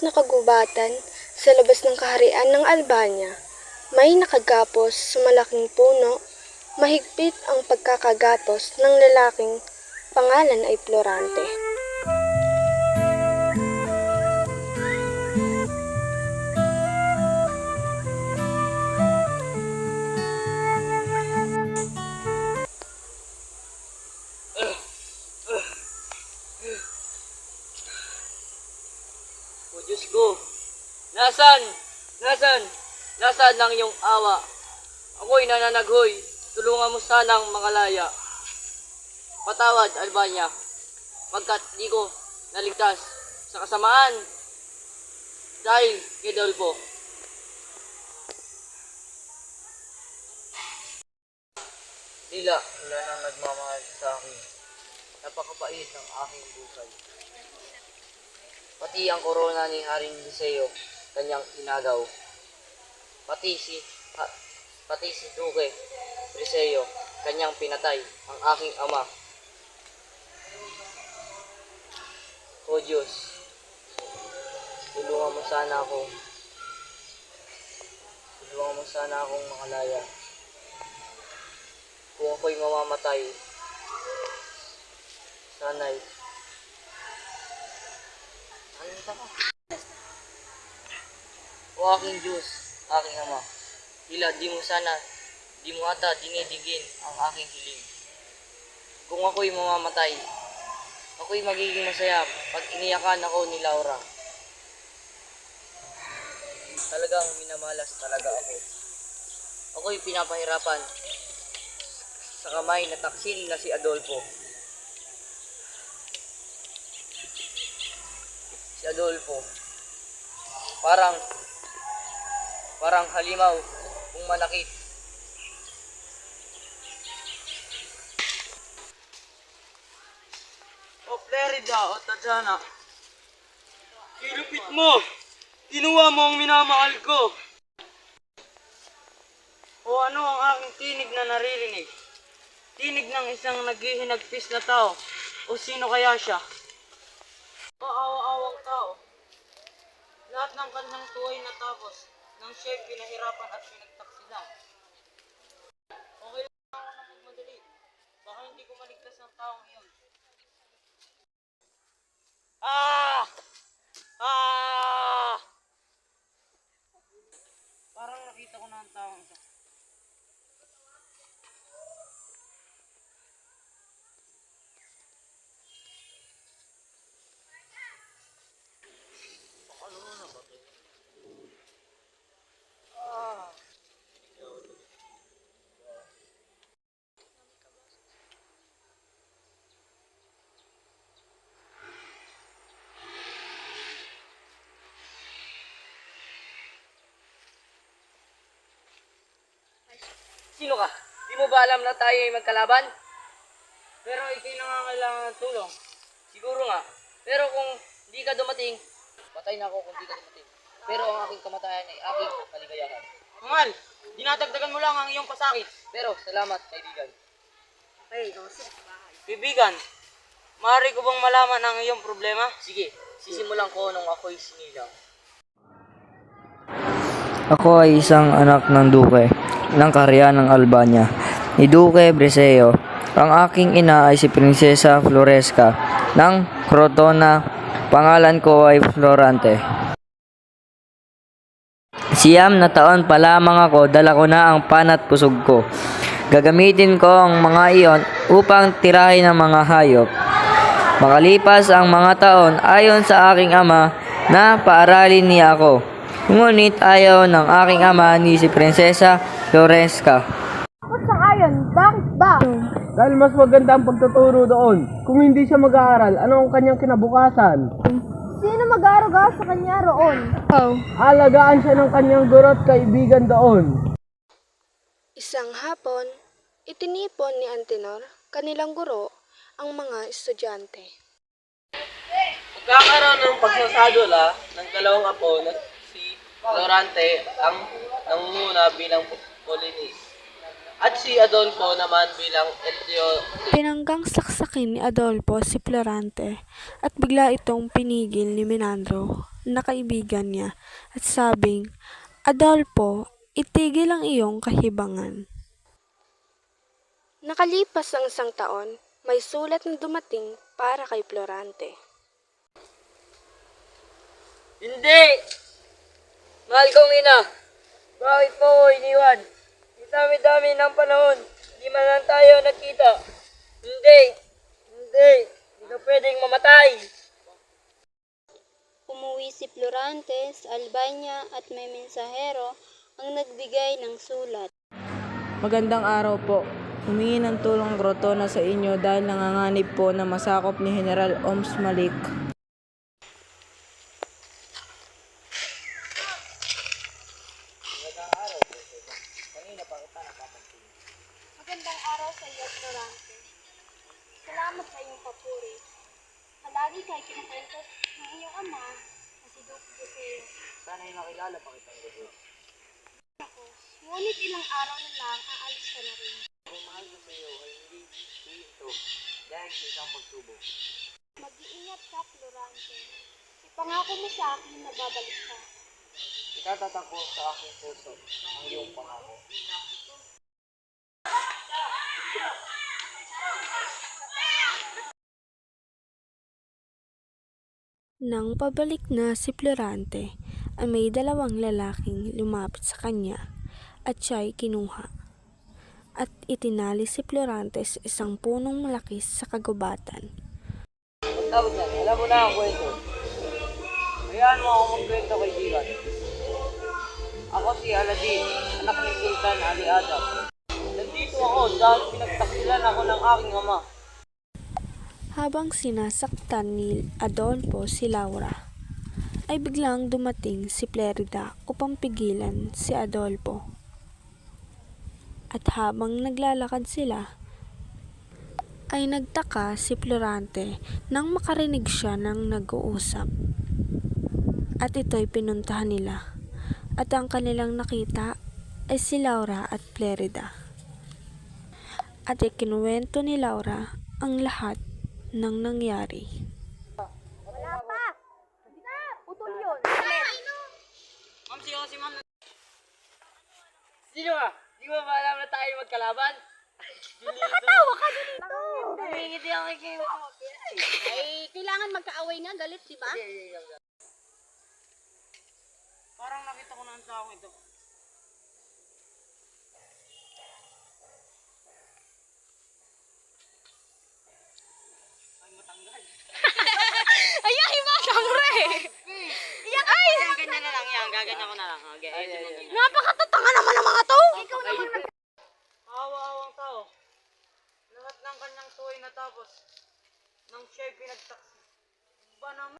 na kagubatan sa labas ng kaharian ng Albania. May nakagapos sa malaking puno, mahigpit ang pagkakagapos ng lalaking pangalan ay Florante. Nasan? Nasan? Nasaan ang iyong awa? Ako'y nananaghoy, tulungan mo sanang mangalaya. Patawad, Albania, pagkat di ko naligtas sa kasamaan dahil kay Dolpo. Tila, wala nang nagmamahal sa akin. Napakapait ng aking buhay. Pati ang korona ni Haring Liceo, kanyang inagaw. Pati si, ha, pati si Duque Liceo, kanyang pinatay, ang aking ama. O Diyos, tulungan mo sana ako. Tulungan mo sana akong makalaya. Kung ako'y mamamatay, sana'y ano ka? O aking Diyos, aking Ama, tila di mo sana, di mo ata dinidigin ang aking hiling. Kung ako'y mamamatay, ako'y magiging masaya pag iniyakan ako ni Laura. Talagang minamalas talaga ako. Ako'y pinapahirapan sa kamay na taksil na si Adolfo. si Adolfo. Parang, parang halimaw kung manakit. O Florida, o Tajana. Kilupit mo! Kinuha mo ang minamahal ko! O ano ang aking tinig na naririnig? Tinig ng isang naghihinagpis na tao. O sino kaya siya? Maawa-awang tao. Lahat ng kanyang tuway natapos nang siya'y pinahirapan at pinagtaksilan. Okay lang ako na magmadali. Baka hindi ko maligtas ng taong iyon. Ah! Ah! Parang nakita ko na ang taong ito. Sino ka? Di mo ba alam na tayo ay magkalaban? Pero ikay nangangailangan ng tulong. Siguro nga. Pero kung di ka dumating, patay na ako kung di ka dumating. Pero ang aking kamatayan ay aking kaligayahan. Mahal, dinadagdagan mo lang ang iyong pasakit. Pero salamat, kaibigan. Bibigan, maaari ko bang malaman ang iyong problema? Sige, sisimulan ko nung ako'y sinilang. Ako ay isang anak ng Duque ng Kaharian ng Albania, ni Duque Breseo. Ang aking ina ay si Prinsesa Floresca ng Crotona. Pangalan ko ay Florante. Siyam na taon pa lamang ako, dala ko na ang panat pusog ko. Gagamitin ko ang mga iyon upang tirahin ang mga hayop. Makalipas ang mga taon, ayon sa aking ama, na paaralin niya ako. Ngunit ayaw ng aking ama ni si Prinsesa Floresca. Bakit sa ayon? Bakit ba? Dahil mas maganda ang pagtuturo doon. Kung hindi siya mag-aaral, ano ang kanyang kinabukasan? Sino mag-aaruga sa kanya roon? Oh. Alagaan siya ng kanyang guro at kaibigan doon. Isang hapon, itinipon ni Antenor, kanilang guro, ang mga estudyante. Magkakaroon ng pagsasadula ng dalawang apo na si Florante ang nangunguna bilang Polinis. At si Adolfo naman bilang Etio Pinanggang saksakin ni Adolfo si Florante at bigla itong pinigil ni Menandro. na kaibigan niya at sabing, Adolfo, itigil ang iyong kahibangan. Nakalipas ang isang taon, may sulat na dumating para kay Florante. Hindi! Mahal kong ina, bakit mo iniwan? Dami-dami ng panahon, di man lang tayo nakita. Hindi! Hindi! Hindi ka pwedeng mamatay! Umuwi si Florante sa Albania at may mensahero ang nagbigay ng sulat. Magandang araw po. Humingi ng tulong Grotona sa inyo dahil nanganganib po na masakop ni General Oms Malik. Magandang araw sa iyo, Florante. Salamat sa iyong papuri. Palagi kay kinukwento ng iyong ama na si Duque Joseo. Sana'y nakilala pa kitang gusto. Ako, ngunit ilang araw na lang aalis ka na rin. Kung mahal ko sa iyo ay hindi ito dahil sa isang pagsubok. Mag-iingat ka, Florante. Ipangako mo sa akin na babalik ka. Itatatak ko sa aking puso ang iyong pangako. Nang pabalik na si Florante, ay may dalawang lalaking lumapit sa kanya at siya'y kinuha. At itinali si Florante sa isang punong malaki sa kagubatan. Tapos na, alam mo na ang kwento. Hayaan mo ako magkwento kaibigan. Ako si Aladdin, anak ni Sultan Ali Adam. Ako dahil pinagtaksilan ako ng aking ama. Habang sinasaktan ni Adolfo si Laura, ay biglang dumating si Plerida upang pigilan si Adolfo. At habang naglalakad sila, ay nagtaka si Florante nang makarinig siya ng nag-uusap. At ito'y pinuntahan nila. At ang kanilang nakita ay si Laura at Plerida. At ikinuwento ni Laura ang lahat ng nangyari. Ma'am, si si ma'am. Sino ka? Di mo ba alam na tayo magkalaban? Nakatawa ka dito! Humingiti ako kay Ay, kailangan magkaaway nga, galit, di ba? Parang nakita ko na ang taong ito. Na lang yan. Gaganyan ko na lang. Okay, ayun na lang. Napakatatanga naman ng mga to! Ikaw naman Kawawa-awang tao. Lahat ng kanyang tuway natapos nang siya'y pinagtaksi. Ba naman?